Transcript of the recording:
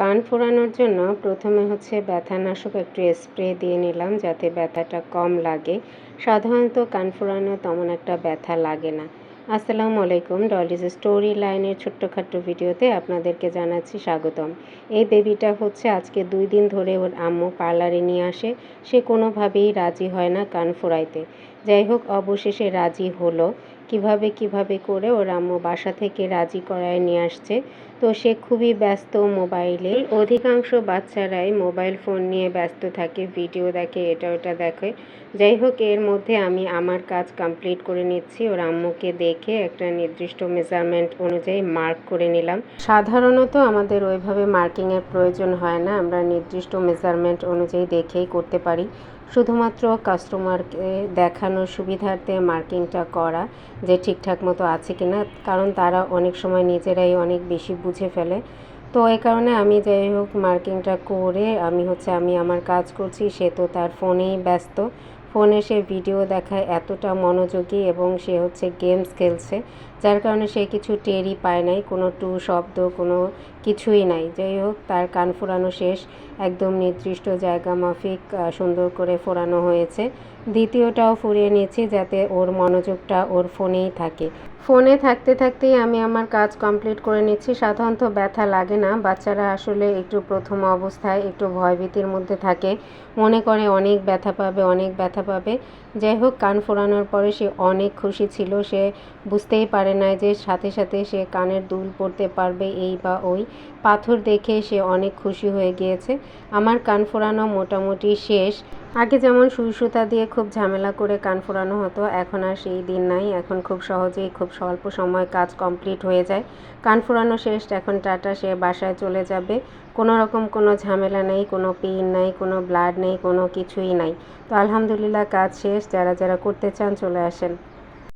কান ফোরানোর জন্য প্রথমে হচ্ছে ব্যথানাশক একটু স্প্রে দিয়ে নিলাম যাতে ব্যথাটা কম লাগে। সাধারণত কান ফোরানো তেমন একটা ব্যথা লাগে না। আসসালামু আলাইকুম, ডলিজ স্টোরি লাইনের ছোট্টখাট্ট ভিডিওতে আপনাদেরকে জানাচ্ছি স্বাগতম। এই বেবিটা হচ্ছে আজকে দুই দিন ধরে ওর আম্মু পার্লারে নিয়ে আসে। সে কোনোভাবেই রাজি হয় না কান ফোরাইতে। যাই হোক অবশেষে রাজি হলো। কীভাবে কীভাবে করে ওর আম্মু বাসা থেকে রাজি করায় নিয়ে আসছে, তো সে খুবই ব্যস্ত মোবাইলে। অধিকাংশ বাচ্চারাই মোবাইল ফোন নিয়ে ব্যস্ত থাকে, ভিডিও দেখে, এটা ওটা দেখে। যাই হোক এর মধ্যে আমি আমার কাজ কমপ্লিট করে নিচ্ছি। ওর আম্মুকে দেখে একটা নির্দিষ্ট মেজারমেন্ট অনুযায়ী মার্ক করে নিলাম। সাধারণত আমাদের ওইভাবে মার্কিংয়ের প্রয়োজন হয় না, আমরা নির্দিষ্ট মেজারমেন্ট অনুযায়ী দেখেই করতে পারি। শুধুমাত্র কাস্টমারকে দেখানোর সুবিধার্থে মার্কিংটা করা যে ঠিকঠাক মতো আছে কি না কারণ তারা অনেক সময় নিজেরাই অনেক বেশি বুঝে ফেলে। তো এই কারণে আমি যাই হোক মার্কিংটা করে আমি হচ্ছে আমি আমার কাজ করছি, সে তো তার ফোনেই ব্যস্ত। ফোনে সে ভিডিও দেখায় এতটা মনোযোগী এবং সে হচ্ছে গেমস খেলছে, যার কারণে সে কিছু টেরই পায় নাই। কোনো টু শব্দ, কোনো কিছুই নাই। যাই হোক, তার কান ফোরানো শেষ। একদম নির্দিষ্ট জায়গা মাফিক সুন্দর করে ফোরানো হয়েছে। দ্বিতীয়টাও ফুরিয়ে নিয়েছি যাতে ওর মনোযোগটা ওর ফোনেই থাকে। ফোনে থাকতে থাকতেই আমি আমার কাজ কমপ্লিট করে নিচ্ছি। সাধারণত ব্যথা লাগে না। বাচ্চারা আসলে একটু প্রথম অবস্থায় একটু ভয়ভীতির মধ্যে থাকে। মনে করে অনেক ব্যথা পাবে, অনেক ব্যথা পাবে। যাই হোক, কান ফোরানোর পরে সে অনেক খুশি ছিল। সে বুঝতেই পারে না যে সাথে সাথে সে কানের দুল পড়তে পারবে এই বা ওই। পাথর দেখে সে অনেক খুশি হয়ে গিয়েছে। আমার কান ফোরানো মোটামুটি শেষ। আগে যেমন সুই সুতা দিয়ে খুব ঝামেলা করে কান ফোরানো হতো, এখন আর সেই দিন নাই। এখন খুব সহজেই খুব স্বল্প সময় কাজ কমপ্লিট হয়ে যায়। কান ফোরানো শেষ, এখন টাটা, সে বাসায় চলে যাবে। কোনো রকম কোনো ঝামেলা নেই, কোনো পেইন নাই, কোনো ব্লাড নেই, কোনো কিছুই নাই। তো আলহামদুলিল্লাহ, কাজ শেষ। যারা যারা করতে চান চলে আসেন।